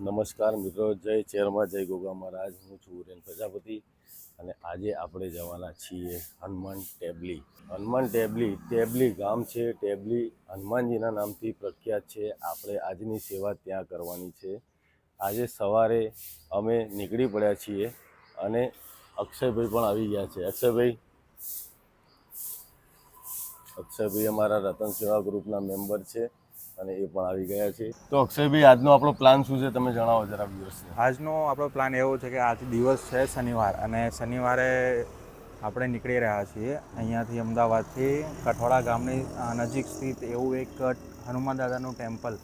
નમસ્કાર મિત્રો, જય ચેરમાં, જય ગોગા મહારાજ. હું છું ઉરેન પ્રજાપતિ અને આજે આપણે જવાના છીએ હનુમાન ટેબલી. હનુમાન ટેબલી ટેબલી ગામ છે. ટેબલી હનુમાનજીના નામથી પ્રખ્યાત છે. આપણે આજની સેવા ત્યાં કરવાની છે. આજે સવારે અમે નીકળી પડ્યા છીએ અને અક્ષયભાઈ પણ આવી ગયા છે. અક્ષયભાઈ? અક્ષયભાઈ અમારા રતન સેવા ગ્રુપના મેમ્બર છે. અને એ પણ આવી ગયા છે. તો અક્ષયભાઈ આજનો આપણો પ્લાન શું છે? તમે જણાવો જરા દિવસ આજનો આપણો પ્લાન એવો છે કે આજ દિવસ છે શનિવાર અને શનિવારે આપણે નીકળી રહ્યા છીએ અહીંયાથી અમદાવાદથી કઠવાડા ગામની નજીક સ્થિત એવું એક હનુમાન દાદાનું ટેમ્પલ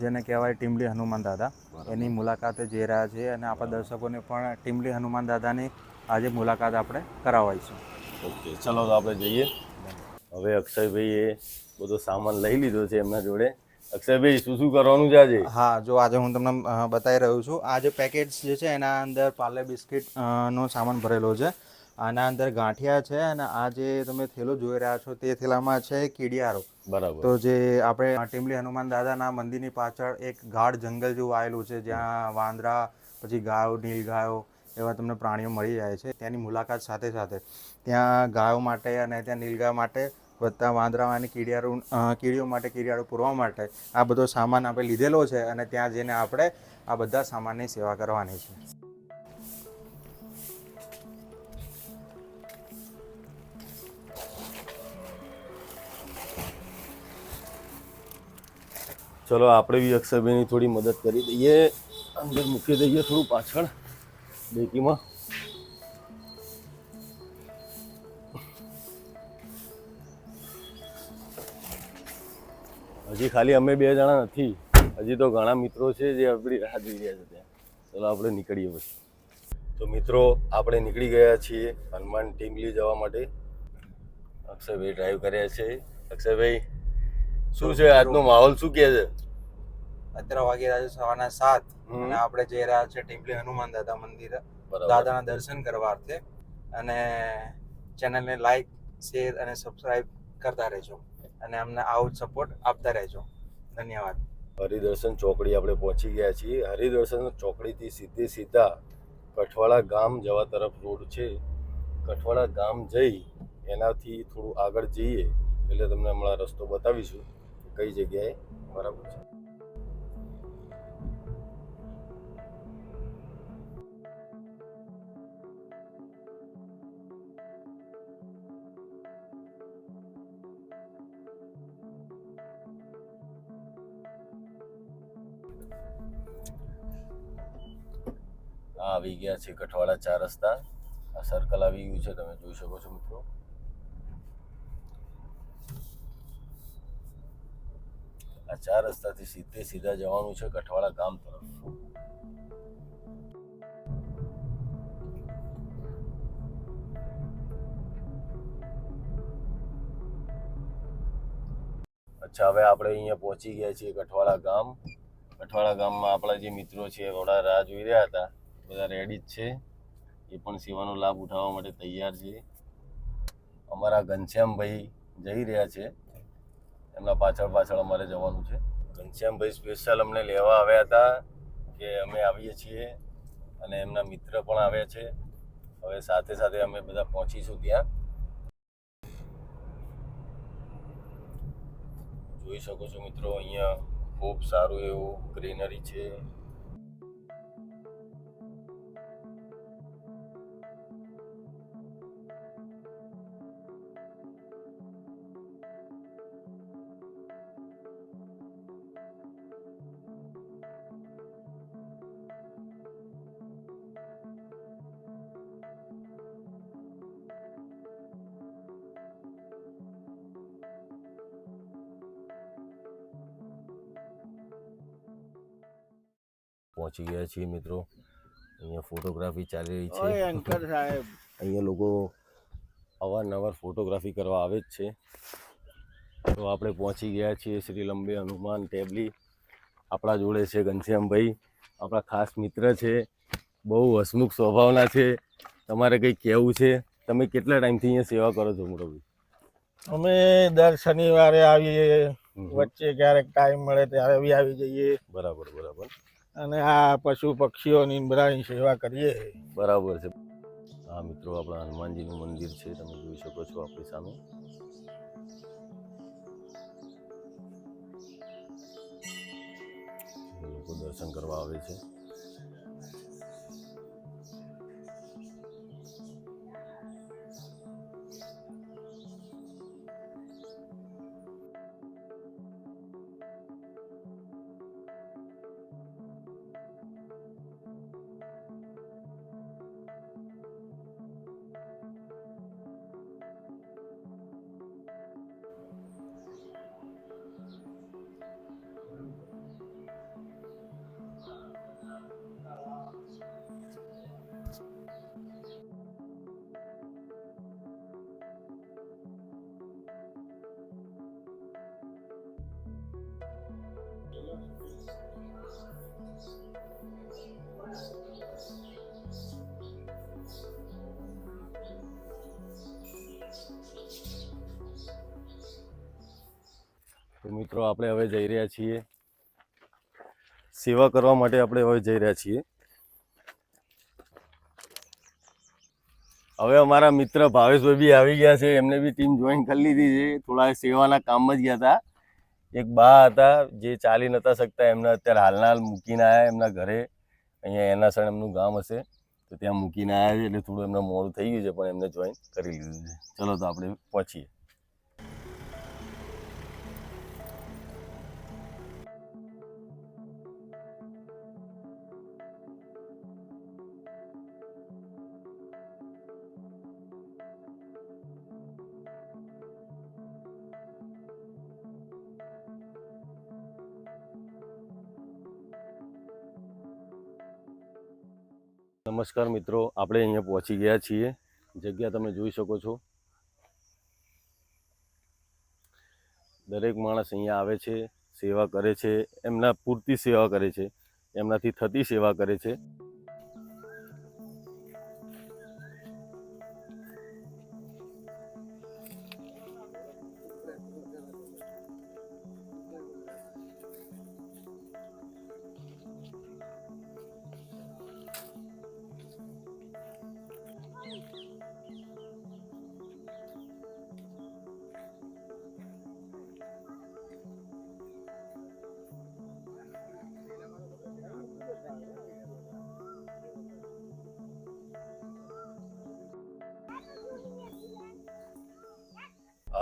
જેને કહેવાય ટીમલી હનુમાન દાદા. એની મુલાકાતે જઈ રહ્યા છીએ અને આપણા દર્શકોને પણ ટીમલી હનુમાન દાદાની આજે મુલાકાત આપણે કરાવાઈશું. ઓકે ચલો તો આપણે જઈએ. હવે અક્ષયભાઈએ બધો સામાન લઈ લીધો છે એમના જોડે. અક્ષયભાઈ શું શું કરવાનું છે આજે? હા જો આજે હું તમને બતાવી રહ્યો છું. આ જે પેકેટ્સ જે છે એના અંદર પાર્લે બિસ્કિટ નો સામાન ભરેલો છે. આના અંદર ગાંઠિયા છે અને આ જે તમે થેલો જોઈ રહ્યા છો તે થેલામાં છે કીડિયારો. બરાબર. તો જે આપણે ટીમલી હનુમાન દાદાના મંદિરની પાછળ એક ગાઢ જંગલ જેવું આવેલું છે જ્યાં વાંદરા પછી ગાયો નીલગાયો એવા તમને પ્રાણીઓ મળી જાય છે. ત્યાંની મુલાકાત સાથે સાથે. ત્યાં ગાયો માટે અને ત્યાં નીલગાય માટે બધા વાંદરા અને કીડિયારો કીડીઓ માટે કીડિયારો પૂરવા માટે આ બધો સામાન આપણે લીધેલો છે અને ત્યાં જઈને આપણે આ બધા સામાનની સેવા કરવાની છે. ચલો, આપણે બી અક્ષયભાઈની થોડી મદદ કરી દઈએ. અંદર મૂકી દઈએ થોડું પાછળ. ડેકીમાં હજી ખાલી અમે બે જણા નથી. હજી તો ઘણા મિત્રો છે જે આપણી રાહ જોઈ રહ્યા છે ત્યાં. ચલો આપણે નીકળીએ પછી. તો મિત્રો આપણે નીકળી ગયા છીએ હનુમાન ટીમલી જવા માટે. અક્ષયભાઈ ડ્રાઈવ કર્યા છે. અક્ષયભાઈ શું છે આજનો માહોલ? શું કહે છે? અત્યારે વાગી રહ્યા છે સવારના સાત. અને આપણે જઈ રહ્યા છીએ ટીમલી હનુમાન દાદા મંદિર. દાદાના દર્શન કરવા અર્થે. અને ચેનલને લાઈક શેર અને સબસ્ક્રાઈબ કરતા રહેજો. અને અમને આવો જ સપોર્ટ આપતા રહેજો. ધન્યવાદ. હરિદર્શન ચોકડી આપણે પહોંચી ગયા છીએ. હરિદર્શન ચોકડીથી સીધે સીધા કઠવાડા ગામ જવા તરફ રોડ છે. કઠવાડા ગામ જઈ એનાથી થોડું આગળ જઈએ એટલે તમને હમણાં રસ્તો બતાવીશું કઈ જગ્યાએ બરાબર છે. આવી ગયા છે કઠવાડા ચાર રસ્તા. આ સર્કલ આવી ગયું છે, તમે જોઈ શકો છો મિત્રો. આ ચાર રસ્તાથી સીધે સીધા જવાનું છે કઠવાડા ગામ તરફ. અચ્છા, હવે આપણે અહીંયા પહોંચી ગયા છીએ કઠવાડા ગામ. કઠવાડા ગામમાં આપણા જે મિત્રો છે થોડા રાહ જોઈ રહ્યા હતા. બધા રેડી જ છે. એ પણ સેવાનો લાભ ઉઠાવવા માટે તૈયાર છે. અમારા ઘનશ્યામભાઈ જઈ રહ્યા છે. એમના પાછળ પાછળ અમારે જવાનું છે. ઘનશ્યામભાઈ સ્પેશિયલ અમને લેવા આવ્યા હતા કે અમે આવીએ છીએ અને એમના મિત્ર પણ આવ્યા છે. હવે સાથે સાથે અમે બધા પહોંચીશું ત્યાં. જોઈ શકો છો મિત્રો, અહીંયા ખૂબ સારું એવું ગ્રીનરી છે. પહોંચી ગયા છીએ મિત્રો. અહીંયા ફોટોગ્રાફી ચાલી રહી છે. એન્કર સાહેબ. અહીંયા લોકો અવારનવાર ફોટોગ્રાફી કરવા આવે જ છે. તો આપણે પહોંચી ગયા છીએ શ્રી લંબે હનુમાન ટેબલી. આપણા જોડે છે ઘનશ્યામભાઈ. આપણા ખાસ મિત્ર છે. બહુ હસમુખ સ્વભાવના છે. તમારે કંઈ કહેવું છે? તમે કેટલા ટાઈમથી અહીંયા સેવા કરો છો મોટાભાઈ અમે દર શનિવારે આવીએ. વચ્ચે ક્યારેક ટાઈમ મળે ત્યારે બી આવી જઈએ. બરાબર બરાબર. અને આ પશુ પક્ષીઓની બધાની સેવા કરીએ. બરાબર છે. આ મિત્રો, આપણા હનુમાનજીનું મંદિર છે, તમે જોઈ શકો છો આપણી સામે. લોકો દર્શન કરવા આવે છે. તો મિત્રો, આપણે હવે જઈ રહ્યા છીએ. સેવા કરવા માટે આપણે હવે જઈ રહ્યા છીએ. હવે અમારા મિત્ર ભાવેશભાઈ બી આવી ગયા છે. એમને બી ટીમ જોઈન કરી લીધી છે. થોડા સેવાના કામમાં જ ગયા હતા. એક બા હતા જે ચાલી નતા શકતા. એમને અત્યારે હાલના હાલ મૂકીને આવ્યા એમના ઘરે. અહીંયા એના સણ એમનું ગામ હશે. તો ત્યાં મૂકીને આવ્યા છે. એટલે થોડું એમને મોડું થઈ ગયું છે, પણ એમને જોઈન કરી લીધું છે. ચલો તો આપણે પહોંચીએ. નમસ્કાર મિત્રો, આપણે અહીંયા પહોંચી ગયા છીએ. જગ્યા તમે જોઈ શકો છો. દરેક માણસ અહીંયા આવે છે, સેવા કરે છે, એમના પૂરતી સેવા કરે છે, એમનાથી થતી સેવા કરે છે.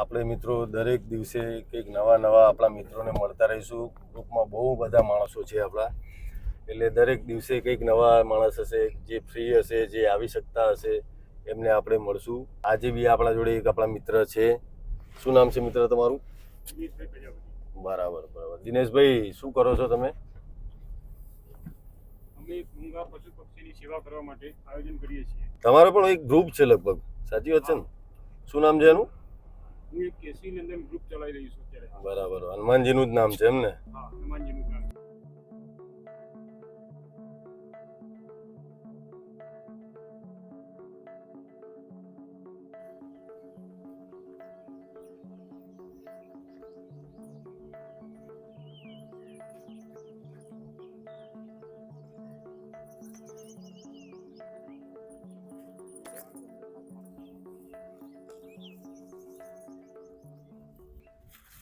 આપણે મિત્રો દરેક દિવસે કંઈક નવા નવા આપણા મિત્રોને મળતા રહીશું. ગ્રુપમાં બહુ બધા માણસો છે આપણા. એટલે દરેક દિવસે કંઈક નવા માણસ હશે જે ફ્રી હશે જે આવી શકતા હશે એમને આપણે મળશું. આજે બી આપણા જોડે એક આપણા મિત્ર છે. શું નામ છે મિત્ર તમારું? બરાબર બરાબર. દિનેશભાઈ શું કરો છો તમે? અમે મૂંગા પશુ પક્ષીની સેવા કરવા માટે આયોજન કરીએ છીએ. તમારો પણ એક ગ્રુપ છે લગભગ. સાચી વાત છે ને? શું નામ છે એનું? હું એક કેસી નંદન ગ્રુપ ચલાવી રહ્યું છું અત્યારે. બરાબર. હનુમાનજીનું જ નામ છે એમ ને? હા હનુમાનજીનું.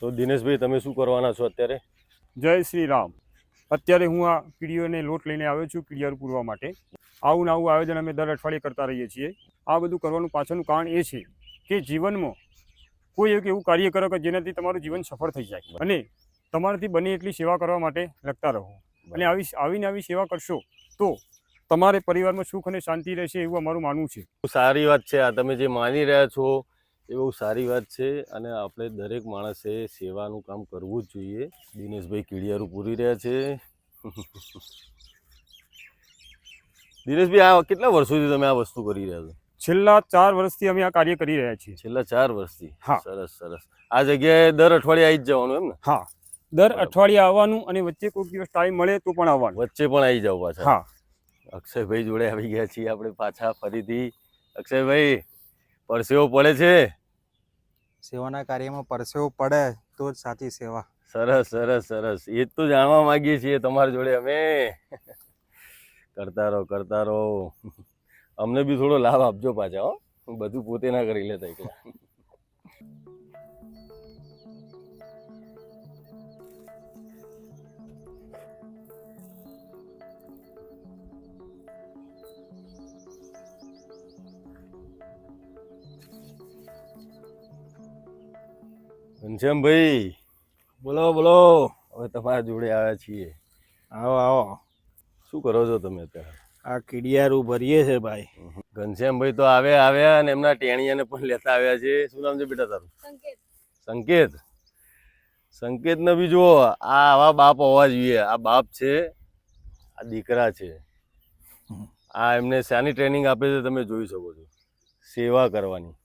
તો દિનેશભાઈ તમે શું કરવાના છો અત્યારે? જય શ્રી રામ. અત્યારે હું આ કીડીઓને લોટ લઈને આવ્યો છું કીડિયારું પૂરવા માટે. આવું આવું આયોજન અમે દર અઠવાડિયે કરતા રહીએ છીએ. આ બધું કરવાનું પાછળનું કારણ એ છે કે જીવનમાં કોઈ એક એવું કાર્ય કરો કે જેનાથી તમારું જીવન સફળ થઈ જાય. અને તમારાથી બને એટલી સેવા કરવા માટે લગતા રહો. અને આવી આવીને આવી સેવા કરશો તો તમારે પરિવારમાં સુખ અને શાંતિ રહેશે એવું અમારું માનવું છે. સારી વાત છે. આ તમે જે માની રહ્યા છો એ બહુ સારી વાત છે અને આપણે દરેક માણસે સેવાનું કામ કરવું જ જોઈએ. દિનેશભાઈ કીડિયારું પૂરી રહ્યા છે. દિનેશભાઈ આ કેટલા વર્ષોથી તમે આ વસ્તુ કરી રહ્યા છો? છેલ્લા ચાર વર્ષથી અમે આ કાર્ય કરી રહ્યા છીએ. છેલ્લા ચાર વર્ષથી? હા. સરસ સરસ. આ જગ્યાએ દર અઠવાડિયે આવી જ જવાનું એમ ને? હા. દર. અઠવાડિયે આવવાનું અને વચ્ચે કોઈક દિવસ ટાઈમ મળે તો પણ આવવાનું. વચ્ચે પણ આવી જાવ પાછા. હા. અક્ષયભાઈ જોડે આવી ગયા છીએ આપણે પાછા ફરીથી. અક્ષયભાઈ પરસેવો પડે છે? સેવાના કાર્યમાં પરસેવો પડે તો જ સાચી સેવા. સરસ સરસ સરસ. એ જ તો જાણવા માંગીએ છીએ તમારી જોડે અમે. કરતા રહો કરતા રહો અમને બી થોડો લાભ આપજો પાછા હો બધું પોતે ના કરી લેતા એકલા. ઘનશ્યામભાઈ બોલો બોલો. હવે તમારા જોડે આવ્યા છીએ. આવો આવો. શું કરો છો તમે અત્યારે? આ કીડિયારું ભરીએ છે ભાઈ. ઘનશ્યામભાઈ તો આવ્યા આવ્યા અને એમના ટેણીયાને પણ લેતા આવ્યા છે. શું નામ છે બેટા તારું? સંકેત. સંકેત. સંકેત ને બી જુઓ આ આવા બાપ હોવા જોઈએ. આ બાપ છે આ દીકરા છે. આ એમને શાની ટ્રેનિંગ આપે છે તમે જોઈ શકો છો. સેવા કરવાની.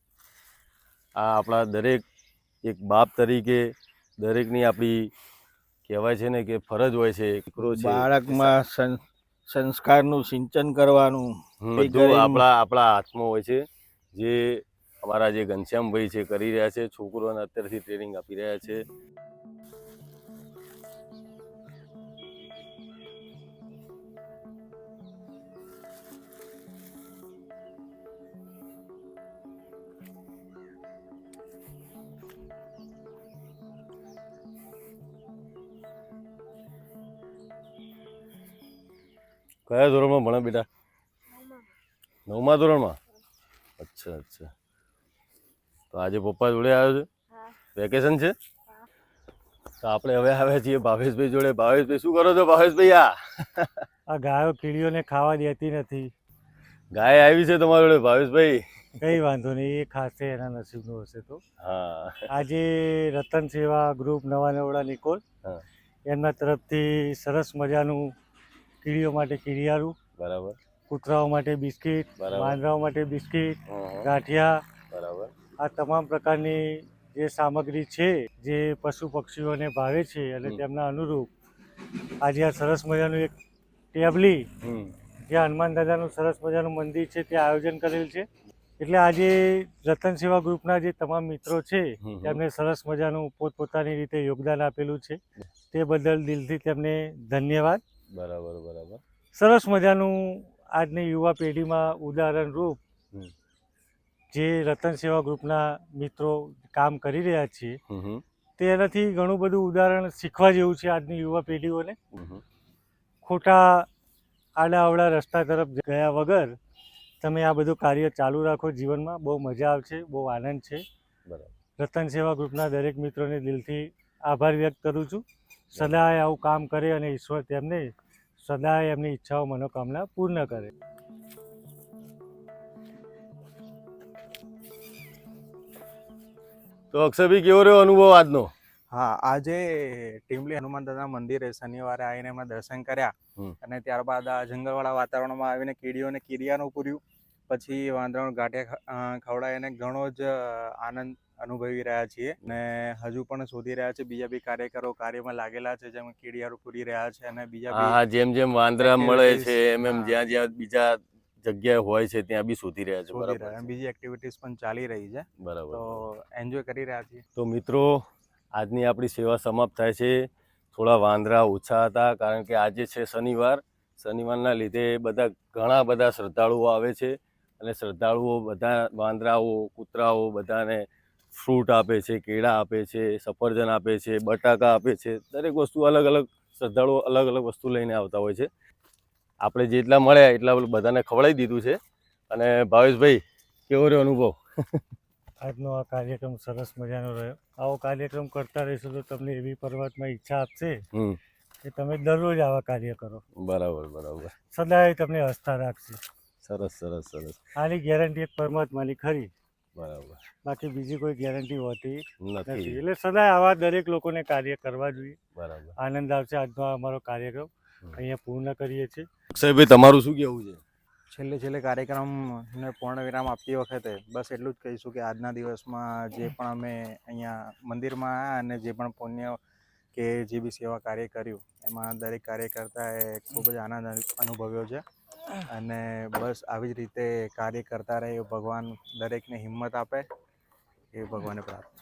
આ આપણા દરેક એક બાપ તરીકે દરેકની આપણી કહેવાય છે ને કે ફરજ હોય છે દીકરો છે. બાળકમાં સં- સંસ્કારનું સિંચન કરવાનું બધું આપણા આપણા હાથમાં હોય છે જે અમારા જે ઘનશ્યામભાઈ છે કરી રહ્યા છે છોકરોને અત્યારથી ટ્રેનિંગ આપી રહ્યા છે. કયા ધોરણમાં ભણે બેટા? નવમા ધોરણમાં? અચ્છા અચ્છા. તો આજે પપ્પા જોડે આવ્યો છે? વેકેશન છે? તો આપણે હવે આવ્યા છીએ ભાવેશભાઈ જોડે. ભાવેશભાઈ શું કરો છો ભાવેશભાઈ આ? આ ગાયો કીડીઓને ખાવા દેતી નથી. ગાય આવી છે તમારા જોડે ભાવેશભાઈ? કઈ વાંધો નહીં એ ખાસે એના નસીબનું હશે તો. હા. આજે રતન સેવા ગ્રુપ નવા નવડા નિકોલ. એમના તરફથી સરસ મજાનું કીડીઓ માટે કીડિયારું બરાબર. કૂતરાઓ માટે બિસ્કિટ વાંદરાઓ માટે બિસ્કિટ ગાંઠિયા બરાબર. આ તમામ પ્રકારની જે સામગ્રી છે જે પશુ પક્ષીઓને ભાવે છે અને તેમના અનુરૂપ આજે આ સરસ મજાનું એક ટેબલી જે હનુમાન દાદાનું સરસ મજાનું મંદિર છે ત્યાં આયોજન કરેલ છે. એટલે આજે રતન સેવા ગ્રુપના જે તમામ મિત્રો છે. તેમને સરસ મજાનું પોતપોતાની રીતે યોગદાન આપેલું છે. તે બદલ દિલથી તેમને ધન્યવાદ. બરાબર બરાબર. સરસ મજાનું આજની યુવા પેઢીમાં ઉદાહરણ રૂપ જે રતન સેવા ગ્રુપના મિત્રો કામ કરી રહ્યા છીએ તે એનાથી તેનાથી ઘણું બધું ઉદાહરણ શીખવા જેવું છે આજની યુવા પેઢીઓને. ખોટા આડા અવળા રસ્તા તરફ ગયા વગર તમે આ બધું કાર્ય ચાલુ રાખો જીવનમાં બહુ મજા આવશે બહુ આનંદ છે. બરાબર. રતન સેવા ગ્રુપના દરેક મિત્રોને દિલથી આભાર વ્યક્ત કરું છું. સદાય આવું કામ કરે અને ઈશ્વર તેમને સદાય એમની ઈચ્છાઓ મનોકામના પૂર્ણ કરે. તો અક્ષયભાઈ કેવો રહ્યો અનુભવ આજનો? હા આજે ટીમલી હનુમાન દાદા મંદિરે શનિવારે આવીને એમાં દર્શન કર્યા અને ત્યારબાદ આ જંગલવાળા વાતાવરણમાં આવીને કીડીઓને કીડિયાનું પૂર્યું. પછી વાંદરાનું ગાંઠિયા ખવડાવીને ઘણો જ આનંદ અનુભવી રહ્યા છીએ અને હજુ પણ શોધી રહ્યા છે. બીજા બી કાર્યકરો કાર્યમાં લાગેલા છે. જેમ કીડિયારો પૂરી રહ્યા છે અને બીજા હા જેમ જેમ વાંદરા મળે છે એમ એમ જ્યાં જ્યાં બીજા જગ્યાએ હોય છે ત્યાં બી શોધી રહ્યા છે. બરાબર છે. બીજી એક્ટિવિટીઝ પણ ચાલી રહી છે. બરાબર તો એન્જોય કરી રહ્યા છીએ. તો મિત્રો આજની આપણી સેવા સમાપ્ત થાય છે. થોડા વાંદરા ઓછા હતા કારણ કે આજે છે શનિવાર. શનિવારના લીધે બધા ઘણા બધા શ્રદ્ધાળુઓ આવે છે. અને શ્રદ્ધાળુઓ બધા વાંદરાઓ કૂતરાઓ બધાને ફ્રૂટ આપે છે કેળા આપે છે સફરજન આપે છે બટાકા આપે છે દરેક વસ્તુ અલગ અલગ શ્રદ્ધાળુઓ અલગ અલગ વસ્તુ લઈને આવતા હોય છે. આપણે જેટલા મળ્યા એટલા બધાને ખવડાવી દીધું છે. અને ભાવેશભાઈ કેવો રહ્યો અનુભવ? આજનો આ કાર્યક્રમ સરસ મજાનો રહ્યો. આવો કાર્યક્રમ કરતા રહેશો તો તમને એવી પરમાત્મા ઈચ્છા આપશે કે તમે દરરોજ આવા કાર્ય કરો. બરાબર બરાબર. સદાય તમને હસતા રાખશે. સરસ સરસ સરસ. આની ગેરંટી એક પરમાત્માની ખરી. બરાબર. બાકી બીજી કોઈ ગેરંટી હોતી નથી. એટલે સદાય આવા દરેક લોકોને કાર્ય કરવા જોઈએ. બરાબર. આનંદ આવશે આજનો અમારો કાર્યક્રમ. અહીંયા પૂર્ણ કરીએ છીએ. અક્ષયભાઈ તમારું શું કહેવું છે? છેલ્લે છેલ્લે કાર્યક્રમને પૂર્ણ વિરામ આપતી વખતે બસ એટલું જ કહીશું કે આજના દિવસમાં જે પણ અમે અહીંયા મંદિરમાં આવ્યા અને જે પણ પુણ્ય કે જે બી સેવા કાર્ય કર્યું એમાં દરેક કાર્યકર્તાએ ખૂબ જ આનંદ અનુભવ્યો છે. અને બસ આવી જ રીતે કાર્ય કરતા રહે એ ભગવાન દરેકને હિંમત આપે એ ભગવાને પ્રાર્થના.